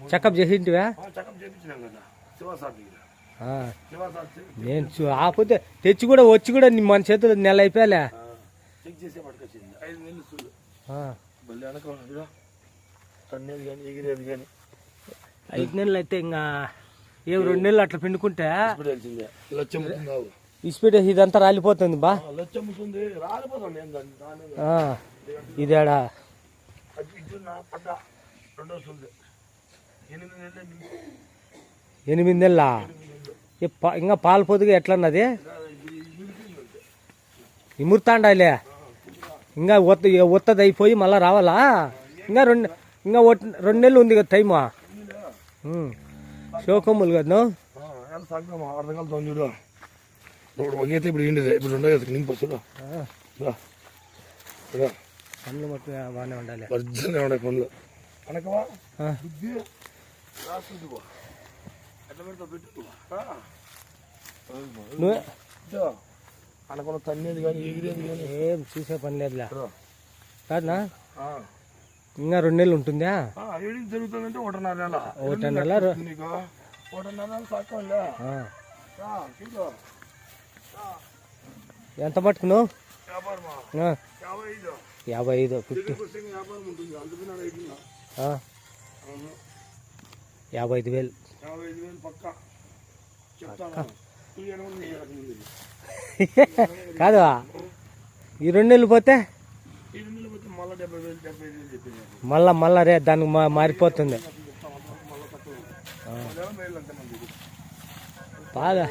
Checkup చేసింటివా? నేను ఆపోతే తెచ్చి కూడా వచ్చి కూడా మన చేతులు నెల అయిపోయాలే. ఐదు నెలలు అయితే ఇంకా ఏం రెండు నెలలు అట్లా పిండుకుంటే ఇస్పీడ్ ఇదంతా రాలిపోతుంది బా. ఇదేడా? అది ఇటు నా పడ్డ రెండో సుంది ఎనిమిది నెలలు ఎనిమిది ఎనిమిది నెలల ఇంకా పాలు పొదుగు ఎట్లన్నది ఇమురుతాండాలే ఇంకా ఒత్త ఒత్తది అయిపోయి మళ్ళా రావాలా ఇంకా రెండు ఇంకా ఒట్- రెండు నెలలు ఉంది కదా టైము ఉమ్. శోకములు కదా ఎంత సంగం అర్థం కలుతాం చూడు ఇప్పుడు ఒకేతే ఇప్పుడు ఏంటిది ఇప్పుడు రెండో కదా నింపు చూడు రా. రా. పనులు మట్టు బాగానే ఉండాలి వర్జనే ఉండే పనులు అనకవా ఆ. బుద్ధి. అనకుండా తన్నేది కానీ ఎగిరేది కానీ. ఏం చూసే పని లేదులే. కాదునా. ఇంకా రెండు నెలలు ఉంటుందా? ఏడు జరుగుతుందంటే ఒకటిన్నర నెల. ఒకటిన్నర నెల నీకు. ఒకటిన్నర నెల సాకంలే ఎంత పట్టుకును వ్యాపారమా ఆ. యాభై ఐదు. యాభై ఐదు ఫిఫ్టీ. యాభై ఐదు వేలు. యాభై ఐదు పక్క. చెప్తాను. కాదు ఈ రెండు నెలలు పోతే? మళ్ళీ మళ్ళా రే దానికి మారిపోతుంది. బాగా.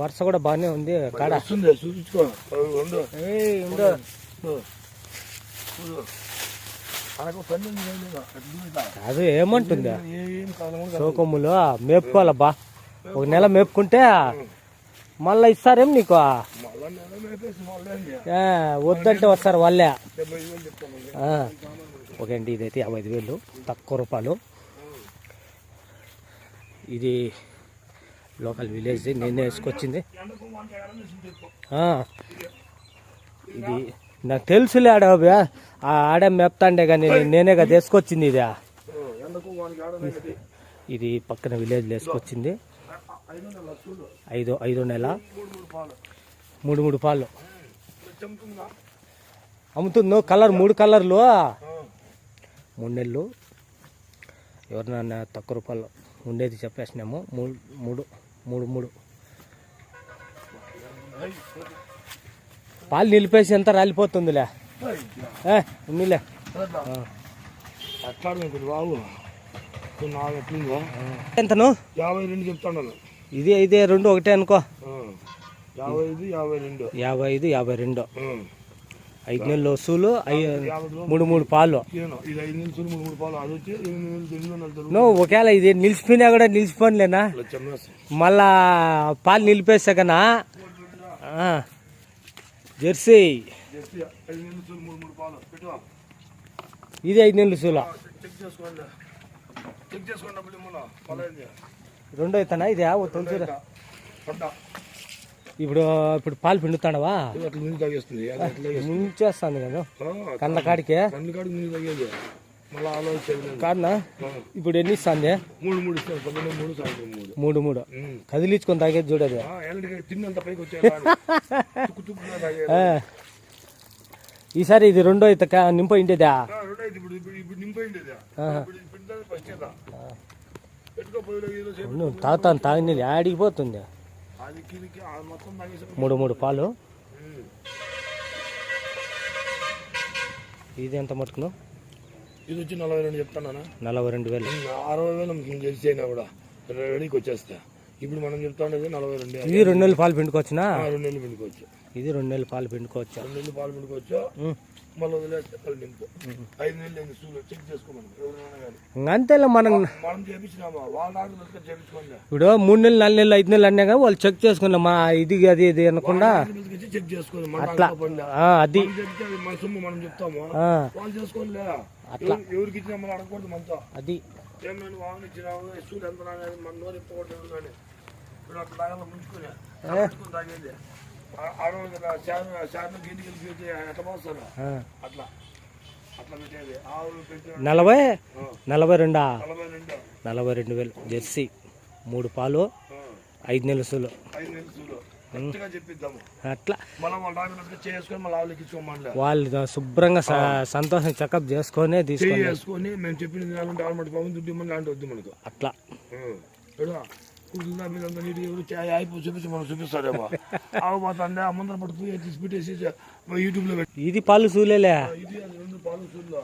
వరుస కూడా బాగానే ఉంది కాడ. చూపించుకో రెండు ఏయ్, ఉండు. అనకు పని అట్లా కాదు ఏమంటుంది? శోకములు మేపుకోవాలబ్బా. ఒక నెల మేపుకుంటే మళ్ళా ఇస్తారేం నీకు? వద్దంటే వస్తారు వాళ్ళే. ఓకే అండి ఇదైతే యాభై ఐదు వేలు తక్కువ రూపాయలు. ఇది లోకల్ విలేజ్ నేనే వేసుకొచ్చింది. ఇది నాకు తెలుసులే ఆడ ఆ ఆడ మెప్తాండే కానీ నేనే కదా వేసుకొచ్చింది ఇది. ఇది పక్కన విలేజ్లో వేసుకొచ్చింది. ఐదు ఐదు ఐదో నెల. మూడు మూడు పాలు. అమ్ముతుంది అమ్ముతుందో కలర్ మూడు కలర్లు. మూడు నెలలు. ఎవరినన్నా తక్కువ రూపాయలు ఉండేది చెప్పేసినాము. మూడు మూడు మూడు మూడు. పాలు నిలిపేసి ఎంత రాలిపోతుందిలే. అట్లాడు బాబు ఎంతను? యాభై రెండు చెప్తాను ఇది ఇదే రెండు ఒకటే అనుకో. యాభై ఐదు యాభై రెండు. యాభై ఐదు యాభై రెండు. ఐదు నెలలు వసూలు మూడు మూడు పాలు. నువ్వు ఒకవేళ ఇది నిలిచిపోయినా కూడా నిలిచిపోనిలేనా? చెమ్మేస్తాం మళ్ళా పాలు నిలిపేసాకనా జెర్సీ. ఇది ఐదు నెలలు పదహైదు రెండో అవుతానా ఇది? పడ్డ. ఇప్పుడు ఇప్పుడు పాలు పిండుతాడవా. ముంచేస్తాను కదా. ఆ, కళ్ళ కాడికి? కన్ను కాడికి కాదనా? ఇప్పుడు ఎన్ని ఇస్తుంది? మూడు మూడు. కదిలించుకొని తాగేది చూడదు తిన్నంత పైకి వచ్చే తుక్కు తుక్కుగా తాగేది ఆ. ఈసారి ఇది రెండో అయితే కా- నింప ఇంటేదా ఆ, రెండు అయితే ఇప్పుడు ఇప్పుడు ఇప్పుడు నింపోయింది ఇది. ఆహా. ఇప్పుడు ఇప్పుడు దాన్ని పచ్చేదా పెట్టుకో పొయ్యిలో గీలో సేపు నువ్వు తాగుతాను తాగినది ఆడికి పోతుంది? అది కిందికి ఆ మొత్తం తాగేసాం మూడు మూడు పాలు. ఇది ఎంత మటుకును ఇది వచ్చి నలభై రెండు చెప్తానా నలభై రెండు వేలు. అరవై వేలు తెలిసి అయినా కూడా. రెడీకి వచ్చేస్తా. ఇప్పుడు మనం చెప్తా ఉండేది నలభై రెండు. ఇది రెండు నెలలు పాలు పిండుకోవచ్చునా? ఆ, రెండు నెలలు పిండుకోవచ్చు. ఇది రెండు నెలలు పాలు పిండుకోవచ్చు? రెండు నెలలు పాలు పిండుకోవచ్చు. మళ్ళీ వదిలేస్తే నింపు. ఐదు నెలలు చెక్ చేసుకోమని. అంతేలే మనం మనం చేపించినామా? వాళ్ళ డాక్టర్ దగ్గర చేపించుకోండి. ఇప్పుడు మూడు నెలలు నాలుగు నెలలు ఐదు నెలలు అన్నాగా వాళ్ళు చెక్ చేసుకున్నా మా ఇది అది ఇది అనకుండా చెక్ చేసుకోండి. అట్లా. అది. మనం సొమ్ము చెప్తాము? ఆ, వాళ్ళు చేసుకోండి అట్లా. ఎవరికి ఇచ్చినా మనం అడగకూడదు మనతో. అది. ఏమైనా వాహనం ఇచ్చినావు స్కూల్ ఎంత నాని మన నోరు ఇప్పకూడదు కానీ. ఇప్పుడు అట్లా తాగాల ముంచుకొని. ముంచుకొని తాగేది. ఆ- ఆడవాళ్ళు కదా చారు చారులో గిన్నె కలిపి ఎట్లా పోస్తారు? ఆ, అట్లా. అట్లా పెట్టేది. ఆవులు పెట్టే నలభై? నలభై రెండా? నలభై రెండు? నలభై రెండు వేలు. జెర్సీ. మూడు పాలు. ఐదు నెలసులు ఐదు అట్లా. వాళ్ళ శుభ్రంగా సంతోషం చెకప్ చేసుకొని తీసుకొని మేము చెప్పిన అట్లా. మీద అంతా నీట్గా ఎవరు అయిపో చూపించి మనం చూపిస్తాడేమో ఆవు పోతాండే ఆ ముందర పట్టుకుని తీసి పెట్టేసి యూట్యూబ్లో పెట్టి ఇది పాలు సూలేలే.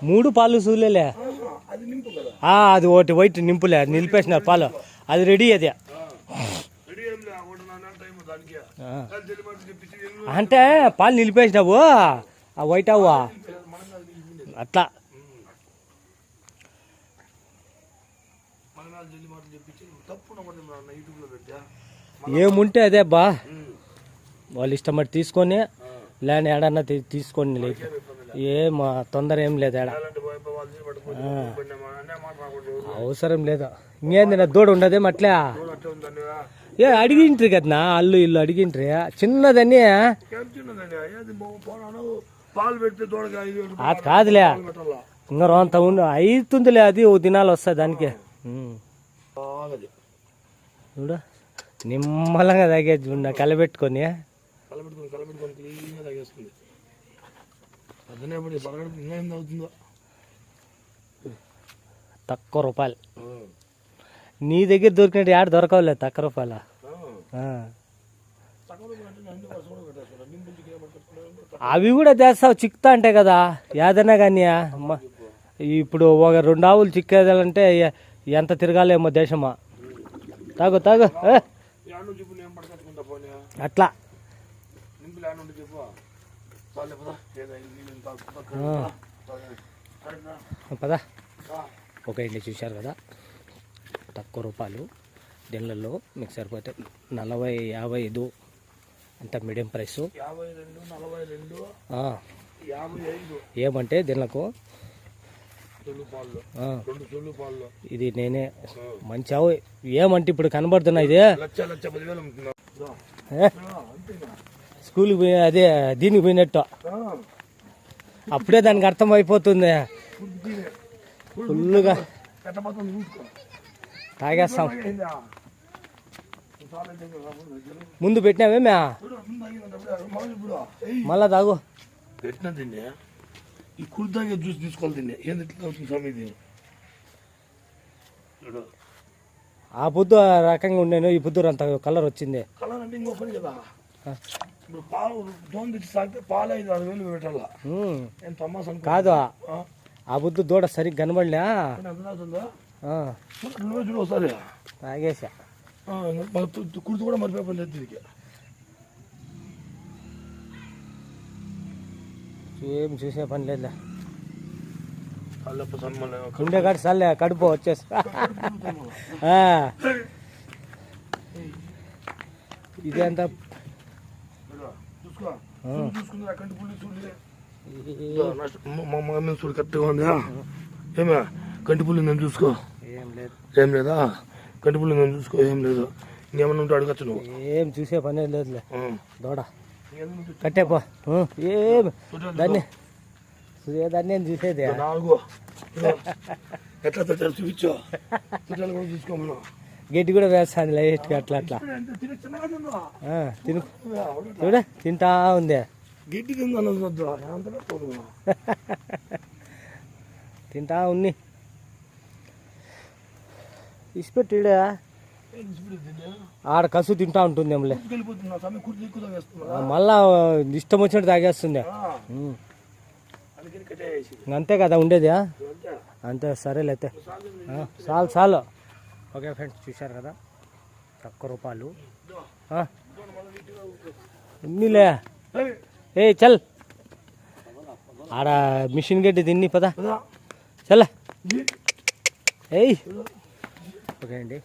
మూడు పాలు సూలేలే. అది ఒకటి వైట్ నింపులే నిలిపేసినారు పాలు. అది రెడీ అది. అంటే పాలు నిలిపేసినావు? ఆ వైట్ అవ్వా అట్లా. ఏముంటే అదే బా. వాళ్ళు ఇష్టమట్టి తీసుకొని లేని ఏడన్నా తీసుకొని లేక ఏం ఆ, తొందర ఏం లేదు ఏడ అవసరం లేదు. ఇంకేంది నా దూడ ఉండదేం అట్లే ఏ అడిగింట్రి కదా అల్లు ఇల్లు అడిగింట్రి. చిన్నదని? అది కాదులే. ఇంకా రోంత ఉండు. అవుతుందిలే అది ఓ దినాలు వస్తాయి దానికి. చూడు. నిమ్మలంగా తాగేది చూడ కలబెట్టుకొని కలబెట్టుకొని కలబెట్టుకొని క్లీన్గా తాగేస్తుంది. అదనే పడి ఇంకా ఏం తక్కువ రూపాయలు. నీ దగ్గర దొరికినట్టు యాడ దొరకవులే తక్కువ రూపాయలు? అవి కూడా తెస్తావు చిక్కుతా అంటే కదా యాదైనా కానీ ఇప్పుడు ఒక రెండు ఆవులు చిక్కేదాలంటే ఎంత తిరగాలేమో దేశమా? తాగు తాగు అట్లా. పదా. ఒక ఇంటి చూశారు కదా? తక్కువ రూపాయలు. దీనిలలో మీకు సరిపోతే నలభై యాభై ఐదు. అంత మీడియం ప్రైస్. ఏమంటే దీనిలకు తొలి పాలు ఆ, రెండు తొలి పాలు ఇది నేనే. మంచి ఆవు. ఏమంటే ఇప్పుడు కనబడుతున్నా ఇది? స్కూల్కి పోయి అదే దీనికి పోయినట్టు. అప్పుడే దానికి అర్థం అయిపోతుంది. ఫుల్గా తాగేస్తాం. ముందు ఇప్పుడు ఏయ్, మళ్ళా తాగు. ఈ కుర్తాగే జ్యూస్ తీసుకోవాలి తిండి ఏంది ఇట్లా అవుతుంది స్వామి ఇది? చూడు. ఆ పొద్దు ఆ రకంగా ఉండేను ఈ పొద్దు అంత కలర్ వచ్చింది. కలర్ అంటే ఇంకో పని కదా. ఇప్పుడు పాలు దోమ తెచ్చి సాగితే పాలు ఐదు ఆరు వేలు పెట్టాలా. ఏం తమాస్ అనుకో కాదు ఆ? ఆ? బుద్ధు దూడ సరిగ్గా కనబడలే. కానీ ఎంత అవుతుందా ఆ, చూడు, నువ్వే చూడు ఒకసారి. తాగేసా. ఆ, ఇంకా మన తు- తు- కుర్తి కూడా మర్చిపోయి పని లేదు దీనికి. ఏం చూసే పని లేదులే. ఉండే కాడ సర్లే కడుపు వచ్చేసి. ఇదంతా. చూడు, కరెక్ట్గా ఉందా? ఏమే కంటి పుల్లి నేను చూసుకో. ఏం లేదు. ఏం లేదా? కంటి పుల్లి నేను చూసుకో ఏం లేదు. ఇంకేమన్నా ఉంటే అడగచ్చు నువ్వు. ఏం చూసే పని లేదులే. దూడ. కట్టేపో. ఏం దాన్ని. దాన్ని ఏం చూసేది నాలుగు. ఎట్లా చూపించు. కూడా చూసుకోమను. గడ్డి కూడా వేస్తాను లైట్గా అట్లా అట్లా. తినే చూడ తింటా ఉంది. గిడ్డి తింటా ఉన్ని. ఇసిపెట్టిడే ఆడ కసు తింటా ఉంటుంది ఏమలే మళ్ళా ఇష్టం వచ్చినట్టు తాగేస్తుంది అంతే కదా ఉండేది? అంతే సరేలైతే. చాలు చాలు ఓకే ఫ్రెండ్స్ చూశారు కదా? తక్కువ రూపాయలు. ఆ? ఉన్నిలే ఏ చల్. ఆడ మిషన్ గడ్డి తిన్ని పదా. పదా. చల్ ఇది. ఏయ్. ఓకే అండి.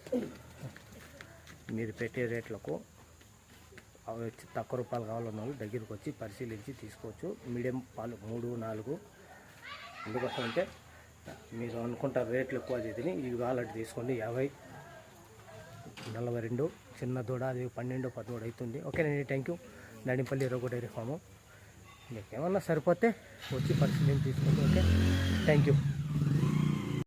మీరు పెట్టే రేట్లకు అవి వచ్చి తక్కువ రూపాయలు కావాలన్న వాళ్ళు దగ్గరికి వచ్చి పరిశీలించి తీసుకోవచ్చు. మీడియం పాలు మూడు నాలుగు ఎందుకోసం అంటే మీరు అనుకుంటారు రేట్లు ఎక్కువ అది తిని ఇవి కావాలంటే తీసుకోండి. యాభై నలభై రెండు చిన్న దూడ అది పన్నెండు పదమూడు అవుతుంది. ఓకేనండి థ్యాంక్ యూ. నడింపల్లి రోగో డైరీ ఫాము. మీకు ఏమన్నా సరిపోతే వచ్చి పరిశీలించి తీసుకోండి. Okay thank you.